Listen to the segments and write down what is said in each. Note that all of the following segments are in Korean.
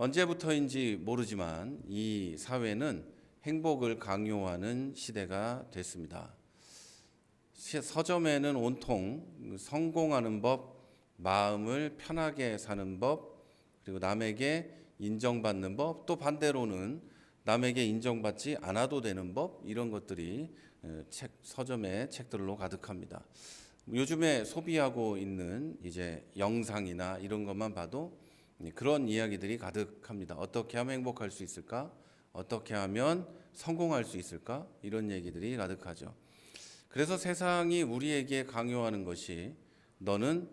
언제부터인지 모르지만 이 사회는 행복을 강요하는 시대가 됐습니다. 시- 서점에는 온통 성공하는 법, 마음을 편하게 사는 법, 그리고 남에게 인정받는 법, 또 반대로는 남에게 인정받지 않아도 되는 법 이런 것들이 어, 책 서점의 책들로 가득합니다. 요즘에 소비하고 있는 이제 영상이나 이런 것만 봐도 그런 이야기들이 가득합니다. 어떻게 하면 행복할 수 있을까? 어떻게 하면 성공할 수 있을까? 이런 얘기들이 가득하죠. 그래서 세상이 우리에게 강요하는 것이 너는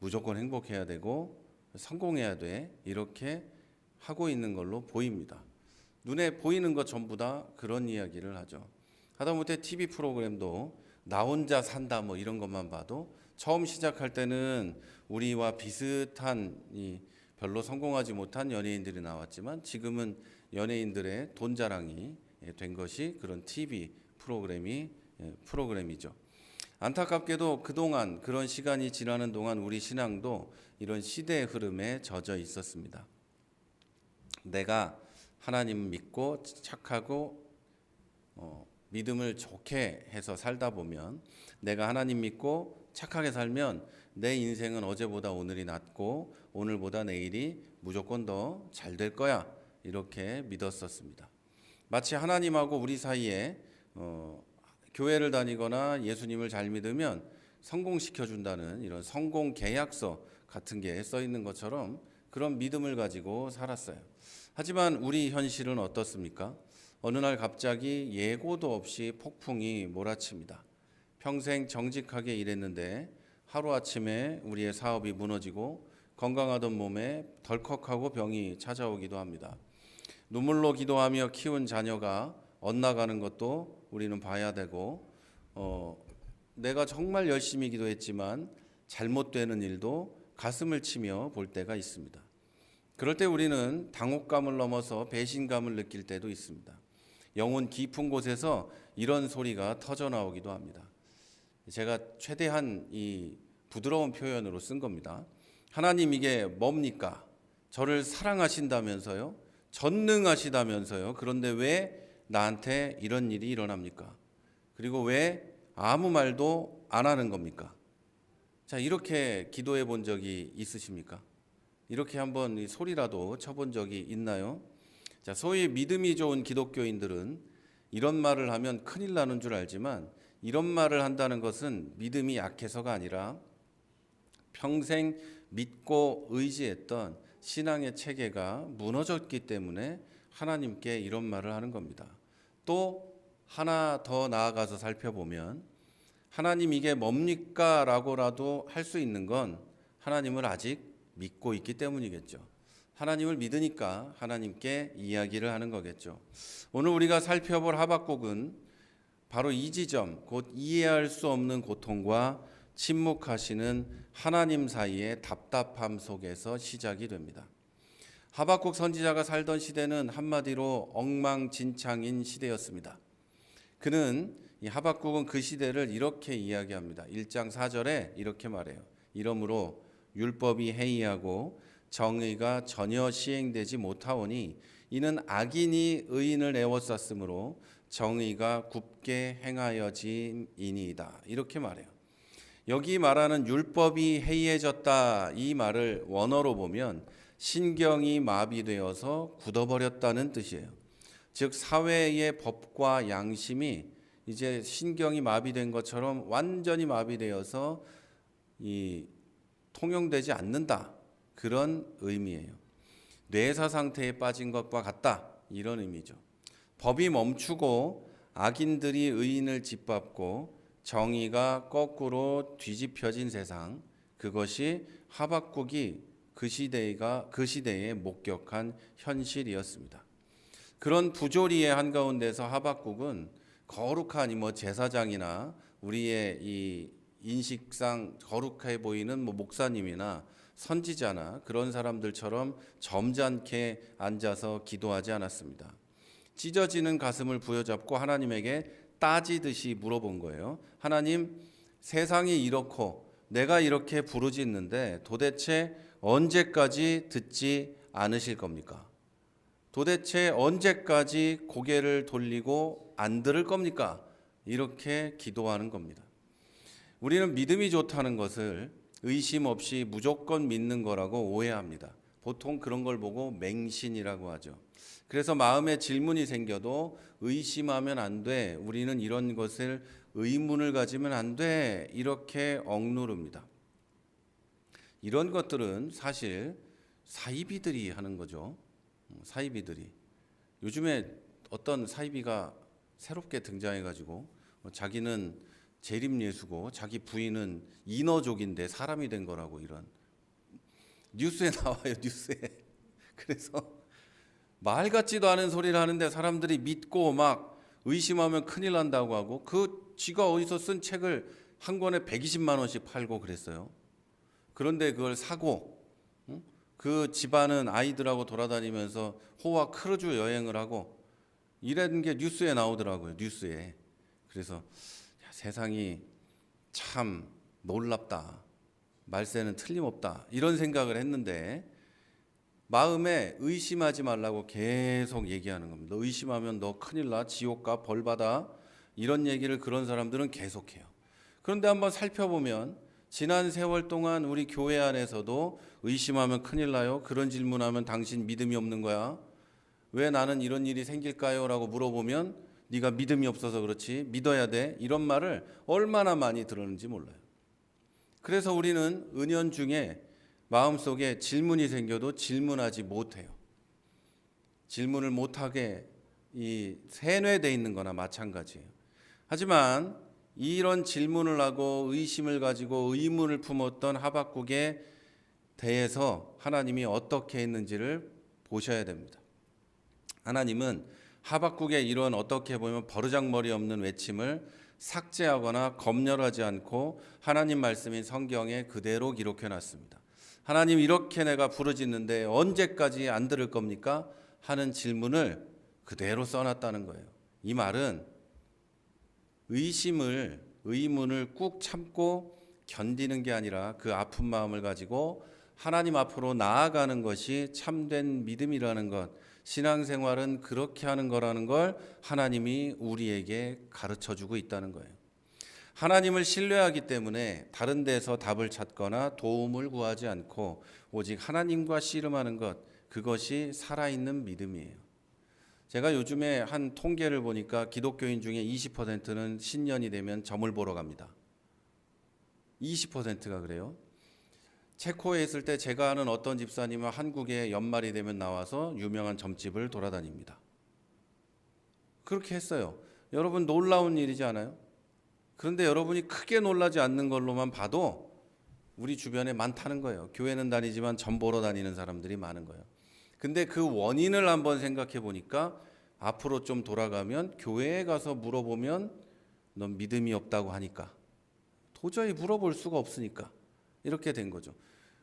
무조건 행복해야 되고 성공해야 돼. 이렇게 하고 있는 걸로 보입니다. 눈에 보이는 것 전부 다 그런 이야기를 하죠. 하다못해 TV 프로그램도 나 혼자 산다 뭐 이런 것만 봐도 처음 시작할 때는 우리와 비슷한 이 별로 성공하지 못한 연예인들이 나왔지만 지금은 연예인들의 돈 자랑이 된 것이 그런 TV 프로그램이 예, 프로그램이죠. 안타깝게도 그동안 그런 시간이 지나는 동안 우리 신앙도 이런 시대의 흐름에 젖어 있었습니다. 내가 하나님 믿고 착하고 어, 믿음을 좋게 해서 살다 보면 내가 하나님 믿고 착하게 살면 내 인생은 어제보다 오늘이 낫고 오늘보다 내일이 무조건 더 잘 될 거야 이렇게 믿었었습니다. 마치 하나님하고 우리 사이에 어, 교회를 다니거나 예수님을 잘 믿으면 성공시켜 준다는 이런 성공 계약서 같은 게 써 있는 것처럼 그런 믿음을 가지고 살았어요. 하지만 우리 현실은 어떻습니까? 어느 날 갑자기 예고도 없이 폭풍이 몰아칩니다. 평생 정직하게 일했는데 하루아침에 우리의 사업이 무너지고 건강하던 몸에 덜컥하고 병이 찾아오기도 합니다. 눈물로 기도하며 키운 자녀가 엇나가는 것도 우리는 봐야 되고 어, 내가 정말 열심히 기도했지만 잘못되는 일도 가슴을 치며 볼 때가 있습니다. 그럴 때 우리는 당혹감을 넘어서 배신감을 느낄 때도 있습니다. 영혼 깊은 곳에서 이런 소리가 터져 나오기도 합니다. 제가 최대한 이 부드러운 표현으로 쓴 겁니다. 하나님 이게 뭡니까? 저를 사랑하신다면서요? 전능하시다면서요? 그런데 왜 나한테 이런 일이 일어납니까? 그리고 왜 아무 말도 안 하는 겁니까? 자, 이렇게 기도해 본 적이 있으십니까? 이렇게 한번 이 소리라도 쳐본 적이 있나요? 자, 소위 믿음이 좋은 기독교인들은 이런 말을 하면 큰일 나는 줄 알지만 이런 말을 한다는 것은 믿음이 약해서가 아니라 평생 믿고 의지했던 신앙의 체계가 무너졌기 때문에 하나님께 이런 말을 하는 겁니다. 또 하나 더 나아가서 살펴보면 하나님 이게 뭡니까? 라고라도 할 수 있는 건 하나님을 아직 믿고 있기 때문이겠죠. 하나님을 믿으니까 하나님께 이야기를 하는 거겠죠. 오늘 우리가 살펴볼 하박국은 바로 이 지점, 곧 이해할 수 없는 고통과 침묵하시는 하나님 사이의 답답함 속에서 시작이 됩니다. 하박국 선지자가 살던 시대는 한마디로 엉망진창인 시대였습니다. 그는 이 하박국은 그 시대를 이렇게 이야기합니다. 1장 4절에 이렇게 말해요. 이러므로 율법이 해이하고 정의가 전혀 시행되지 못하오니 이는 악인이 의인을 애워쌌으므로 정의가 굽게 행하여짐이니이다. 이렇게 말해요. 여기 말하는 율법이 해이해졌다 이 말을 원어로 보면 신경이 마비되어서 굳어버렸다는 뜻이에요. 즉 사회의 법과 양심이 이제 신경이 마비된 것처럼 완전히 마비되어서 이 통용되지 않는다 그런 의미예요. 뇌사 상태에 빠진 것과 같다 이런 의미죠. 법이 멈추고 악인들이 의인을 짓밟고 정의가 거꾸로 뒤집혀진 세상 그것이 하박국이 그 시대가 그 시대에 목격한 현실이었습니다. 그런 부조리의 한가운데서 하박국은 거룩한 뭐 제사장이나 우리의 이 인식상 거룩해 보이는 뭐 목사님이나 선지자나 그런 사람들처럼 점잖게 앉아서 기도하지 않았습니다. 찢어지는 가슴을 부여잡고 하나님에게 따지듯이 물어본 거예요. 하나님, 세상이 이렇고 내가 이렇게 부르짖는데 도대체 언제까지 듣지 않으실 겁니까? 도대체 언제까지 고개를 돌리고 안 들을 겁니까? 이렇게 기도하는 겁니다. 우리는 믿음이 좋다는 것을 의심 없이 무조건 믿는 거라고 오해합니다. 보통 그런 걸 보고 맹신이라고 하죠. 그래서 마음에 질문이 생겨도 의심하면 안 돼. 우리는 이런 것을 의문을 가지면 안 돼. 이렇게 억누릅니다. 이런 것들은 사실 사이비들이 하는 거죠. 음, 사이비들이. 요즘에 어떤 사이비가 새롭게 등장해가지고 뭐 자기는 재림 예수고 자기 부인은 인어족인데 사람이 된 거라고 이런 뉴스에 나와요 뉴스에. 그래서 말 같지도 않은 소리를 하는데 사람들이 믿고 막 의심하면 큰일 난다고 하고 그 쥐가 어디서 쓴 책을 한 권에 120만 원씩 팔고 그랬어요. 그런데 그걸 사고 응? 그 집안은 아이들하고 돌아다니면서 호와 크루즈 여행을 하고 이런 게 뉴스에 나오더라고요. 뉴스에. 그래서 야, 세상이 참 놀랍다. 말세는 틀림없다. 이런 생각을 했는데 마음에 의심하지 말라고 계속 얘기하는 겁니다. 너 의심하면 너 큰일 나. 지옥 가. 벌 받아. 이런 얘기를 그런 사람들은 계속해요. 그런데 한번 살펴보면 지난 세월 동안 우리 교회 안에서도 의심하면 큰일 나요. 그런 질문하면 당신 믿음이 없는 거야. 왜 나는 이런 일이 생길까요? 라고 물어보면 네가 믿음이 없어서 그렇지. 믿어야 돼. 이런 말을 얼마나 많이 들었는지 몰라요. 그래서 우리는 은연 중에 마음속에 질문이 생겨도 질문하지 못해요. 질문을 못하게 이 세뇌돼 있는 거나 마찬가지예요. 하지만 이런 질문을 하고 의심을 가지고 의문을 품었던 하박국에 대해서 하나님이 어떻게 했는지를 보셔야 됩니다. 하나님은 하박국의 이런 어떻게 보면 버르장머리 없는 외침을 삭제하거나 검열하지 않고 하나님 말씀인 성경에 그대로 기록해 놨습니다. 하나님 이렇게 내가 부르짖는데 언제까지 안 들을 겁니까? 하는 질문을 그대로 써놨다는 거예요. 이 말은 의심을 의문을 꾹 참고 견디는 게 아니라 그 아픈 마음을 가지고 하나님 앞으로 나아가는 것이 참된 믿음이라는 것, 신앙생활은 그렇게 하는 거라는 걸 하나님이 우리에게 가르쳐 주고 있다는 거예요. 하나님을 신뢰하기 때문에 다른 데서 답을 찾거나 도움을 구하지 않고 오직 하나님과 씨름하는 것, 그것이 살아있는 믿음이에요. 제가 요즘에 한 통계를 보니까 기독교인 중에 20%는 신년이 되면 점을 보러 갑니다. 20%가 그래요. 체코에 있을 때 제가 아는 어떤 집사님은 한국에 연말이 되면 나와서 유명한 점집을 돌아다닙니다. 그렇게 했어요. 여러분 놀라운 일이지 않아요? 그런데 여러분이 크게 놀라지 않는 걸로만 봐도 우리 주변에 많다는 거예요. 교회는 다니지만 점 보러 다니는 사람들이 많은 거예요. 근데 그 원인을 한번 생각해 보니까 앞으로 좀 돌아가면 교회에 가서 물어보면 넌 믿음이 없다고 하니까 도저히 물어볼 수가 없으니까 이렇게 된 거죠.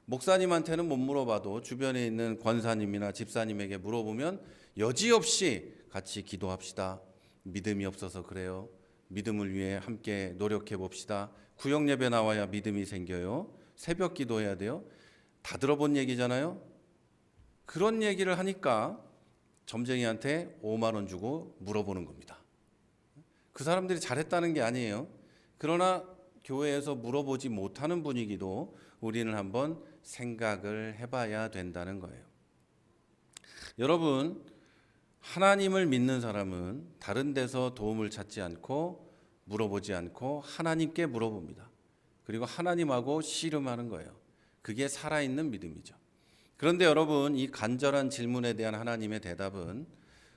목사님한테는 못 물어봐도 주변에 있는 권사님이나 집사님에게 물어보면 여지없이 같이 기도합시다. 믿음이 없어서 그래요. 믿음을 위해 함께 노력해 봅시다. 구역 예배 나와야 믿음이 생겨요. 새벽 기도해야 돼요. 다 들어본 얘기잖아요. 그런 얘기를 하니까 점쟁이한테 5만 원 주고 물어보는 겁니다. 그 사람들이 잘했다는 게 아니에요. 그러나 교회에서 물어보지 못하는 분위기도 우리는 한번 생각을 해봐야 된다는 거예요. 여러분, 하나님을 믿는 사람은 다른 데서 도움을 찾지 않고 물어보지 않고 하나님께 물어봅니다. 그리고 하나님하고 씨름하는 거예요. 그게 살아있는 믿음이죠. 그런데 여러분, 이 간절한 질문에 대한 하나님의 대답은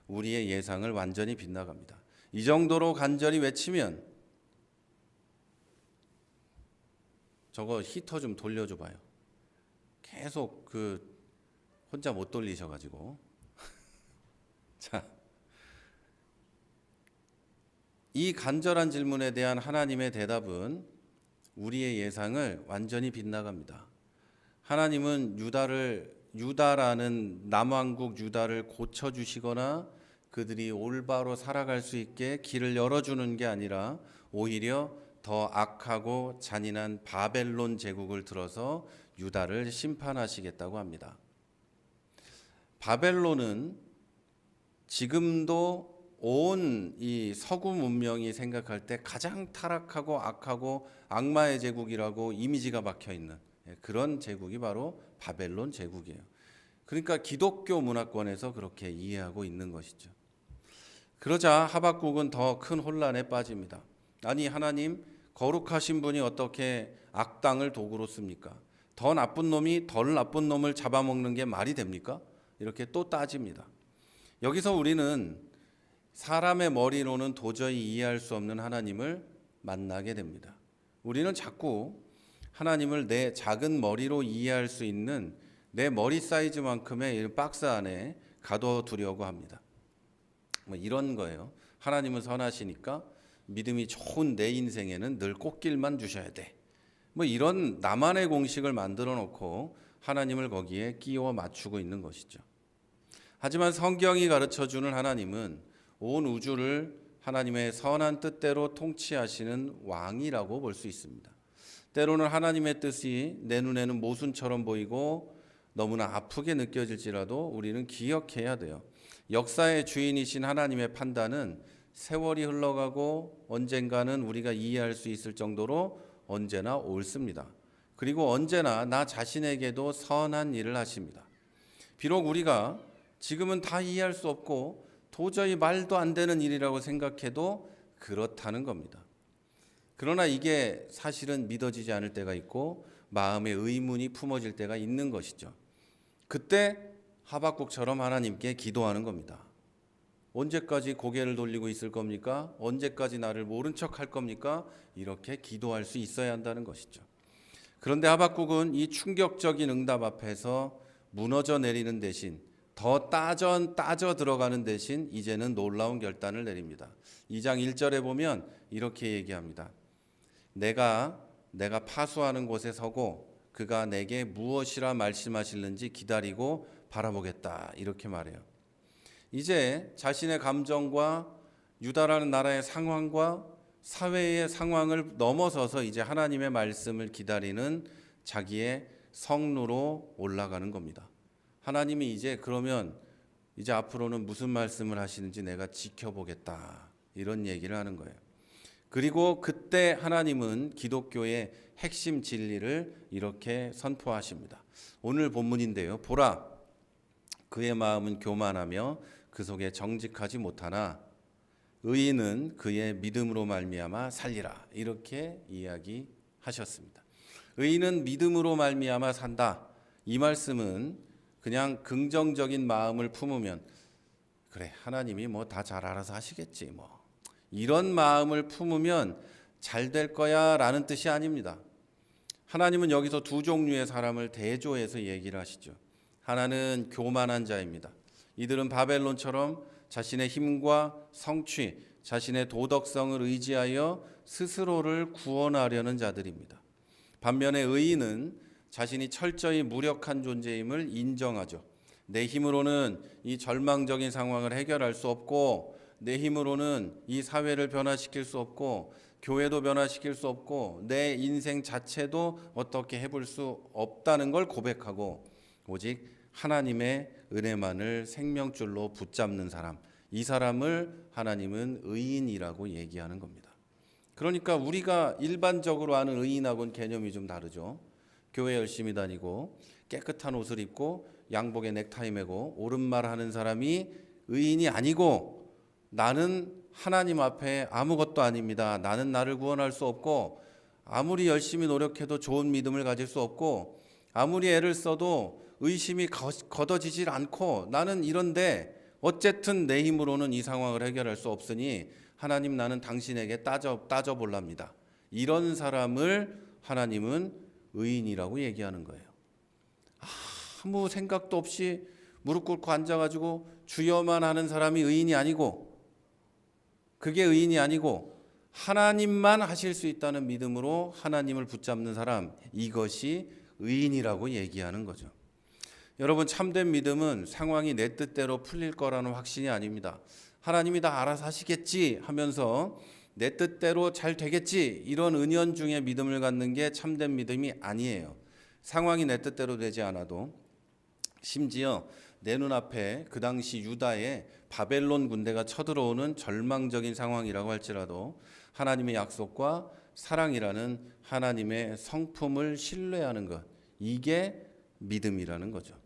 우리의 예상을 완전히 빗나갑니다. 이 정도로 간절히 외치면 저거 히터 좀 돌려줘 봐요. 계속 그 혼자 못 돌리셔 가지고 자. 이 간절한 질문에 대한 하나님의 대답은 우리의 예상을 완전히 빗나갑니다. 하나님은 유다를 유다라는 남왕국 유다를 고쳐 주시거나 그들이 올바로 살아갈 수 있게 길을 열어 주는 게 아니라 오히려 더 악하고 잔인한 바벨론 제국을 들어서 유다를 심판하시겠다고 합니다. 바벨론은 지금도 온 이 서구 문명이 생각할 때 가장 타락하고 악하고 악마의 제국이라고 이미지가 박혀 있는 예, 그런 제국이 바로 바벨론 제국이에요. 그러니까 기독교 문화권에서 그렇게 이해하고 있는 것이죠. 그러자 하박국은 더 큰 혼란에 빠집니다. 아니 하나님 거룩하신 분이 어떻게 악당을 도구로 씁니까? 더 나쁜 놈이 덜 나쁜 놈을 잡아먹는 게 말이 됩니까? 이렇게 또 따집니다. 여기서 우리는 사람의 머리로는 도저히 이해할 수 없는 하나님을 만나게 됩니다. 우리는 자꾸 하나님을 내 작은 머리로 이해할 수 있는 내 머리 사이즈만큼의 이 박스 안에 가둬두려고 합니다. 뭐 이런 거예요. 하나님은 선하시니까 믿음이 좋은 내 인생에는 늘 꽃길만 주셔야 돼. 뭐 이런 나만의 공식을 만들어 놓고 하나님을 거기에 끼워 맞추고 있는 것이죠. 하지만 성경이 가르쳐 주는 하나님은 온 우주를 하나님의 선한 뜻대로 통치하시는 왕이라고 볼 수 있습니다. 때로는 하나님의 뜻이 내 눈에는 모순처럼 보이고 너무나 아프게 느껴질지라도 우리는 기억해야 돼요. 역사의 주인이신 하나님의 판단은 세월이 흘러가고 언젠가는 우리가 이해할 수 있을 정도로 언제나 옳습니다. 그리고 언제나 나 자신에게도 선한 일을 하십니다. 비록 우리가 지금은 다 이해할 수 없고 도저히 말도 안 되는 일이라고 생각해도 그렇다는 겁니다. 그러나 이게 사실은 믿어지지 않을 때가 있고 마음의 의문이 품어질 때가 있는 것이죠. 그때 하박국처럼 하나님께 기도하는 겁니다. 언제까지 고개를 돌리고 있을 겁니까? 언제까지 나를 모른 척 할 겁니까? 이렇게 기도할 수 있어야 한다는 것이죠. 그런데 하박국은 이 충격적인 응답 앞에서 무너져 내리는 대신 더 따져 따져 들어가는 대신 이제는 놀라운 결단을 내립니다. 2장 1절에 보면 이렇게 얘기합니다. 내가 내가 파수하는 곳에 서고 그가 내게 무엇이라 말씀하실는지 기다리고 바라보겠다. 이렇게 말해요. 이제 자신의 감정과 유다라는 나라의 상황과 사회의 상황을 넘어서서 이제 하나님의 말씀을 기다리는 자기의 성루로 올라가는 겁니다. 하나님이 이제 그러면 이제 앞으로는 무슨 말씀을 하시는지 내가 지켜보겠다. 이런 얘기를 하는 거예요. 그리고 그때 하나님은 기독교의 핵심 진리를 이렇게 선포하십니다. 오늘 본문인데요. 보라, 그의 마음은 교만하며 그 속에 정직하지 못하나 의인은 그의 믿음으로 말미암아 살리라. 이렇게 이야기하셨습니다. 의인은 믿음으로 말미암아 산다. 이 말씀은 그냥 긍정적인 마음을 품으면 그래 하나님이 뭐 다 잘 알아서 하시겠지 뭐 이런 마음을 품으면 잘 될 거야라는 뜻이 아닙니다. 하나님은 여기서 두 종류의 사람을 대조해서 얘기를 하시죠. 하나는 교만한 자입니다. 이들은 바벨론처럼 자신의 힘과 성취, 자신의 도덕성을 의지하여 스스로를 구원하려는 자들입니다. 반면에 의인은 자신이 철저히 무력한 존재임을 인정하죠. 내 힘으로는 이 절망적인 상황을 해결할 수 없고 내 힘으로는 이 사회를 변화시킬 수 없고 교회도 변화시킬 수 없고 내 인생 자체도 어떻게 해볼 수 없다는 걸 고백하고 오직 하나님의 은혜만을 생명줄로 붙잡는 사람 이 사람을 하나님은 의인이라고 얘기하는 겁니다. 그러니까 우리가 일반적으로 아는 의인하고는 개념이 좀 다르죠. 교회 열심히 다니고 깨끗한 옷을 입고 양복에 넥타이 매고 옳은 말 하는 사람이 의인이 아니고 나는 하나님 앞에 아무것도 아닙니다. 나는 나를 구원할 수 없고 아무리 열심히 노력해도 좋은 믿음을 가질 수 없고 아무리 애를 써도 의심이 걷어지질 않고 나는 이런데 어쨌든 내 힘으로는 이 상황을 해결할 수 없으니 하나님 나는 당신에게 따져 따져 볼랍니다. 이런 사람을 하나님은 의인이라고 얘기하는 거예요. 아무 생각도 없이 무릎 꿇고 앉아가지고 주여만 하는 사람이 의인이 아니고 그게 의인이 아니고 하나님만 하실 수 있다는 믿음으로 하나님을 붙잡는 사람 이것이 의인이라고 얘기하는 거죠. 여러분 참된 믿음은 상황이 내 뜻대로 풀릴 거라는 확신이 아닙니다. 하나님이 다 알아서 하시겠지 하면서 내 뜻대로 잘 되겠지 이런 은연 중에 믿음을 갖는 게 참된 믿음이 아니에요. 상황이 내 뜻대로 되지 않아도 심지어 내 눈앞에 그 당시 유다에 바벨론 군대가 쳐들어오는 절망적인 상황이라고 할지라도 하나님의 약속과 사랑이라는 하나님의 성품을 신뢰하는 것 이게 믿음이라는 거죠.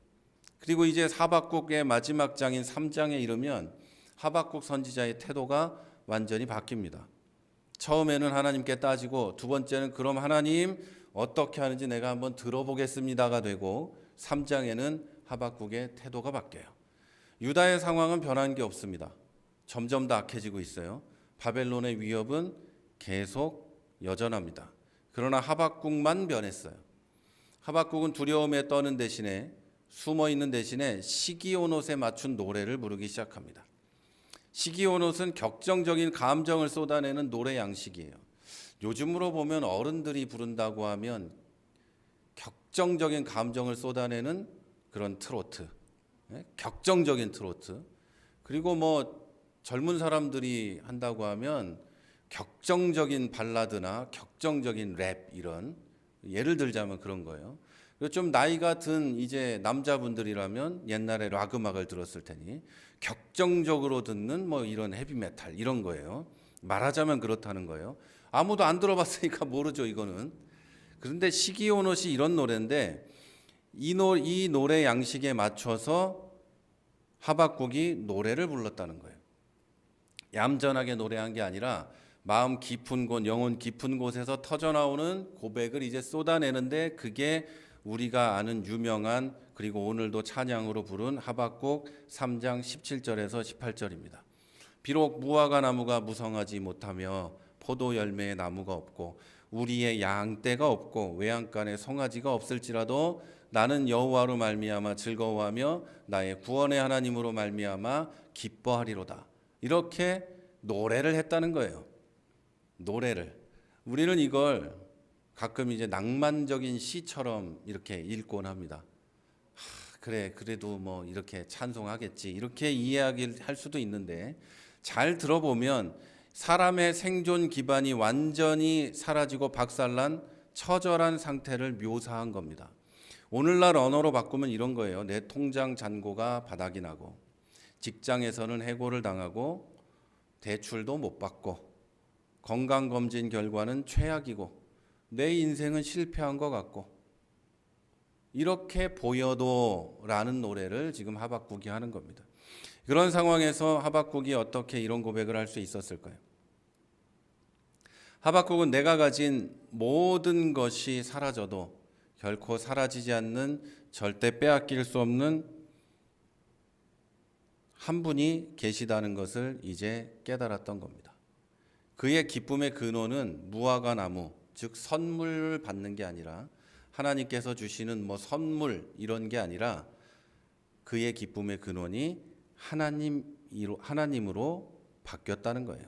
그리고 이제 하박국의 마지막 장인 3장에 이르면 하박국 선지자의 태도가 완전히 바뀝니다. 처음에는 하나님께 따지고 두 번째는 그럼 하나님 어떻게 하는지 내가 한번 들어보겠습니다가 되고 3장에는 하박국의 태도가 바뀌어요. 유다의 상황은 변한 게 없습니다. 점점 더 악해지고 있어요. 바벨론의 위협은 계속 여전합니다. 그러나 하박국만 변했어요. 하박국은 두려움에 떠는 대신에 숨어 있는 대신에 시기온 옷에 맞춘 노래를 부르기 시작합니다. 시기온옷은 격정적인 감정을 쏟아내는 노래 양식이에요. 요즘으로 보면 어른들이 부른다고 하면 격정적인 감정을 쏟아내는 그런 트로트, 예? 격정적인 트로트. 그리고 뭐 젊은 사람들이 한다고 하면 격정적인 발라드나 격정적인 랩 이런 예를 들자면 그런 거예요. 좀 나이가 든 이제 남자분들이라면 옛날에 락 음악을 들었을 테니 격정적으로 듣는 뭐 이런 헤비메탈 이런 거예요. 말하자면 그렇다는 거예요. 아무도 안 들어봤으니까 모르죠 이거는. 그런데 시기오노시 이런 노래인데 이, 노, 이 노래 양식에 맞춰서 하박국이 노래를 불렀다는 거예요. 얌전하게 노래한 게 아니라 마음 깊은 곳, 영혼 깊은 곳에서 터져 나오는 고백을 이제 쏟아내는데 그게 우리가 아는 유명한 그리고 오늘도 찬양으로 부른 하박국 3장 17절에서 18절입니다. 비록 무화과 나무가 무성하지 못하며 포도 열매의 나무가 없고 우리의 양떼가 없고 외양간에 송아지가 없을지라도 나는 여호와로 말미암아 즐거워하며 나의 구원의 하나님으로 말미암아 기뻐하리로다. 이렇게 노래를 했다는 거예요. 노래를. 우리는 이걸 가끔 이제 낭만적인 시처럼 이렇게 읽곤 합니다. 하, 그래, 그래도 뭐 이렇게 찬송하겠지. 이렇게 이야기를 할 수도 있는데 잘 들어보면 사람의 생존 기반이 완전히 사라지고 박살난 처절한 상태를 묘사한 겁니다. 오늘날 언어로 바꾸면 이런 거예요. 내 통장 잔고가 바닥이 나고 직장에서는 해고를 당하고 대출도 못 받고 건강 검진 결과는 최악이고 내 인생은 실패한 것 같고 이렇게 보여도 라는 노래를 지금 하박국이 하는 겁니다. 그런 상황에서 하박국이 어떻게 이런 고백을 할 수 있었을까요? 하박국은 내가 가진 모든 것이 사라져도 결코 사라지지 않는 절대 빼앗길 수 없는 한 분이 계시다는 것을 이제 깨달았던 겁니다. 그의 기쁨의 근원은 무화과 나무, 즉 선물 받는 게 아니라 하나님께서 주시는 뭐 선물 이런 게 아니라 그의 기쁨의 근원이 하나님으로 하나님으로 바뀌었다는 거예요.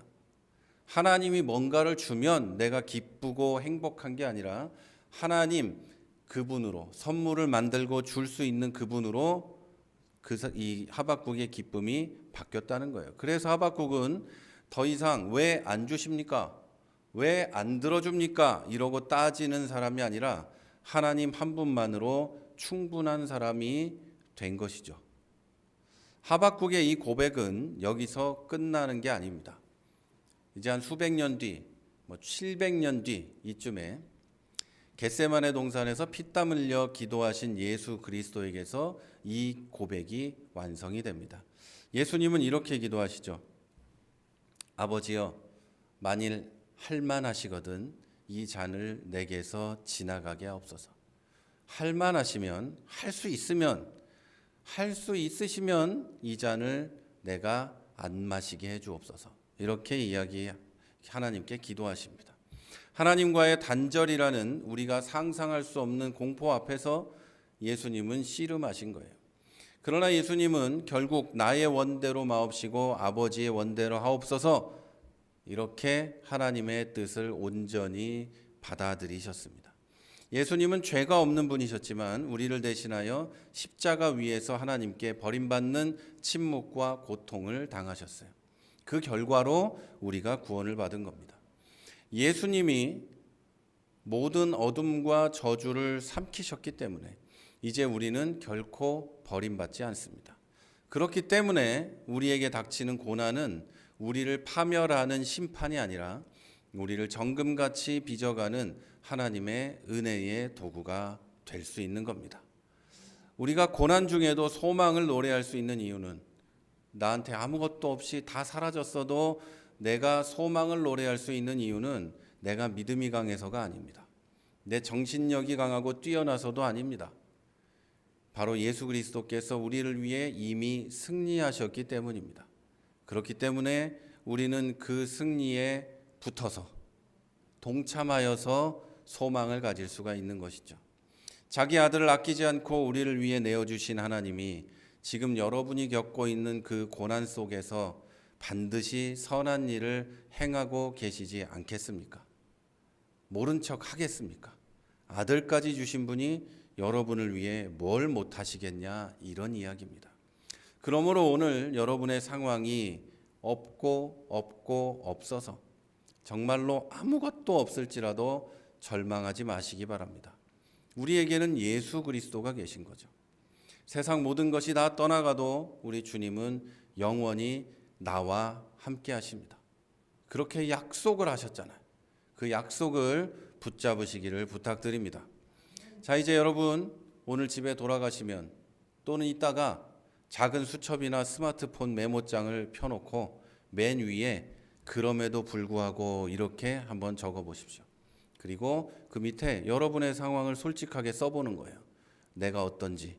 하나님이 뭔가를 주면 내가 기쁘고 행복한 게 아니라 하나님 그분으로 선물을 만들고 줄 수 있는 그분으로 그 이 하박국의 기쁨이 바뀌었다는 거예요. 그래서 하박국은 더 이상 왜 안 주십니까? 왜 안 들어줍니까? 이러고 따지는 사람이 아니라 하나님 한 분만으로 충분한 사람이 된 것이죠. 하박국의 이 고백은 여기서 끝나는 게 아닙니다. 이제 한 수백 년 뒤, 뭐 700년 뒤 이쯤에 겟세만의 동산에서 피땀 흘려 기도하신 예수 그리스도에게서 이 고백이 완성이 됩니다. 예수님은 이렇게 기도하시죠. 아버지여, 만일 할만하시거든 이 잔을 내게서 지나가게 하옵소서. 할만하시면 할 수 있으면 할 수 있으시면 이 잔을 내가 안 마시게 해 주옵소서. 이렇게 이야기 하나님께 기도하십니다. 하나님과의 단절이라는 우리가 상상할 수 없는 공포 앞에서 예수님은 씨름하신 거예요. 그러나 예수님은 결국 나의 원대로 마옵시고 아버지의 원대로 하옵소서 이렇게 하나님의 뜻을 온전히 받아들이셨습니다. 예수님은 죄가 없는 분이셨지만 우리를 대신하여 십자가 위에서 하나님께 버림받는 침묵과 고통을 당하셨어요. 그 결과로 우리가 구원을 받은 겁니다. 예수님이 모든 어둠과 저주를 삼키셨기 때문에 이제 우리는 결코 버림받지 않습니다. 그렇기 때문에 우리에게 닥치는 고난은 우리를 파멸하는 심판이 아니라 우리를 정금같이 빚어가는 하나님의 은혜의 도구가 될 수 있는 겁니다. 우리가 고난 중에도 소망을 노래할 수 있는 이유는 나한테 아무것도 없이 다 사라졌어도 내가 소망을 노래할 수 있는 이유는 내가 믿음이 강해서가 아닙니다. 내 정신력이 강하고 뛰어나서도 아닙니다. 바로 예수 그리스도께서 우리를 위해 이미 승리하셨기 때문입니다. 그렇기 때문에 우리는 그 승리에 붙어서 동참하여서 소망을 가질 수가 있는 것이죠. 자기 아들을 아끼지 않고 우리를 위해 내어 주신 하나님이 지금 여러분이 겪고 있는 그 고난 속에서 반드시 선한 일을 행하고 계시지 않겠습니까? 모른 척 하겠습니까? 아들까지 주신 분이 여러분을 위해 뭘 못하시겠냐 이런 이야기입니다. 그러므로 오늘 여러분의 상황이 없고 없고 없어서 정말로 아무것도 없을지라도 절망하지 마시기 바랍니다. 우리에게는 예수 그리스도가 계신 거죠. 세상 모든 것이 다 떠나가도 우리 주님은 영원히 나와 함께 하십니다. 그렇게 약속을 하셨잖아요. 그 약속을 붙잡으시기를 부탁드립니다. 자, 이제 여러분 오늘 집에 돌아가시면 또는 이따가 작은 수첩이나 스마트폰 메모장을 펴놓고 맨 위에 그럼에도 불구하고 이렇게 한번 적어 보십시오. 그리고 그 밑에 여러분의 상황을 솔직하게 써보는 거예요. 내가 어떤지,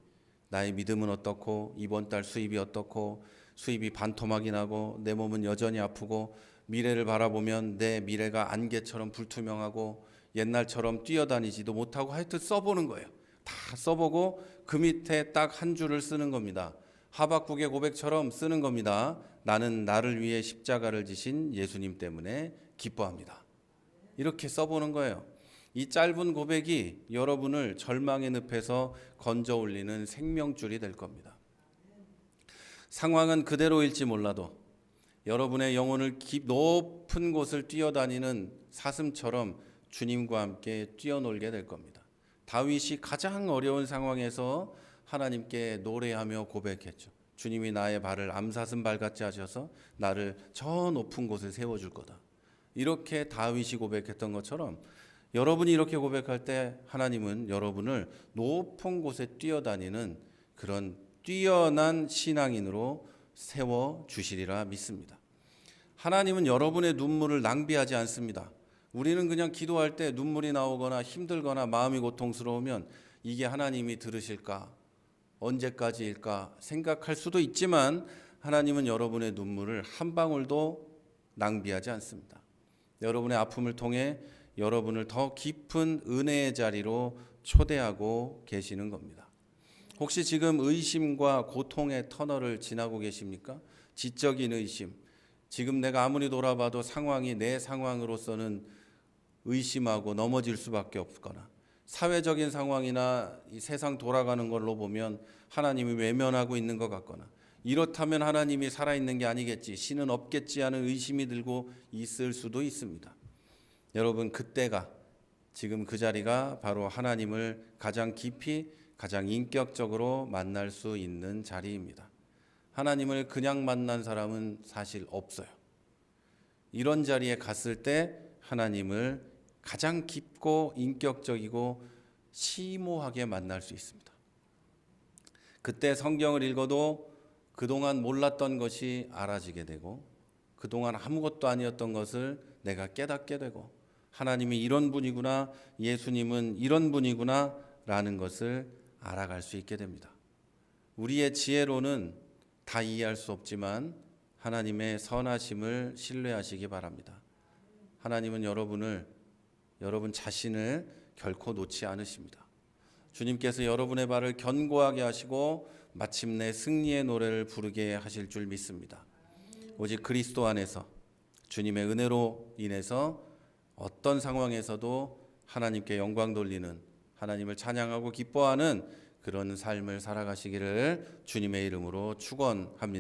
나의 믿음은 어떻고, 이번 달 수입이 어떻고, 수입이 반토막이 나고, 내 몸은 여전히 아프고, 미래를 바라보면 내 미래가 안개처럼 불투명하고, 옛날처럼 뛰어다니지도 못하고 하여튼 써보는 거예요. 다 써보고 그 밑에 딱 한 줄을 쓰는 겁니다. 하박국의 고백처럼 쓰는 겁니다. 나는 나를 위해 십자가를 지신 예수님 때문에 기뻐합니다. 이렇게 써보는 거예요. 이 짧은 고백이 여러분을 절망의 늪에서 건져 올리는 생명줄이 될 겁니다. 상황은 그대로일지 몰라도 여러분의 영혼을 깊 높은 곳을 뛰어다니는 사슴처럼 주님과 함께 뛰어놀게 될 겁니다. 다윗이 가장 어려운 상황에서 하나님께 노래하며 고백했죠. 주님이 나의 발을 암사슴 발 같이 하셔서 나를 저 높은 곳에 세워줄 거다. 이렇게 다윗이 고백했던 것처럼 여러분이 이렇게 고백할 때 하나님은 여러분을 높은 곳에 뛰어다니는 그런 뛰어난 신앙인으로 세워 주시리라 믿습니다. 하나님은 여러분의 눈물을 낭비하지 않습니다. 우리는 그냥 기도할 때 눈물이 나오거나 힘들거나 마음이 고통스러우면 이게 하나님이 들으실까? 언제까지일까? 생각할 수도 있지만 하나님은 여러분의 눈물을 한 방울도 낭비하지 않습니다. 여러분의 아픔을 통해 여러분을 더 깊은 은혜의 자리로 초대하고 계시는 겁니다. 혹시 지금 의심과 고통의 터널을 지나고 계십니까? 지적인 의심. 지금 내가 아무리 돌아봐도 상황이 내 상황으로서는 의심하고 넘어질 수밖에 없거나 사회적인 상황이나 이 세상 돌아가는 걸로 보면 하나님이 외면하고 있는 것 같거나 이렇다면 하나님이 살아있는 게 아니겠지 신은 없겠지 하는 의심이 들고 있을 수도 있습니다. 여러분 그때가 지금 그 자리가 바로 하나님을 가장 깊이 가장 인격적으로 만날 수 있는 자리입니다. 하나님을 그냥 만난 사람은 사실 없어요. 이런 자리에 갔을 때 하나님을 가장 깊고 인격적이고 심오하게 만날 수 있습니다. 그때 성경을 읽어도 그동안 몰랐던 것이 알아지게 되고 그동안 아무것도 아니었던 것을 내가 깨닫게 되고 하나님이 이런 분이구나 예수님은 이런 분이구나 라는 것을 알아갈 수 있게 됩니다. 우리의 지혜로는 다 이해할 수 없지만 하나님의 선하심을 신뢰하시기 바랍니다. 하나님은 여러분을 여러분 자신을 결코 놓지 않으십니다. 주님께서 여러분의 발을 견고하게 하시고 마침내 승리의 노래를 부르게 하실 줄 믿습니다. 오직 그리스도 안에서 주님의 은혜로 인해서 어떤 상황에서도 하나님께 영광 돌리는 하나님을 찬양하고 기뻐하는 그런 삶을 살아가시기를 주님의 이름으로 축원합니다.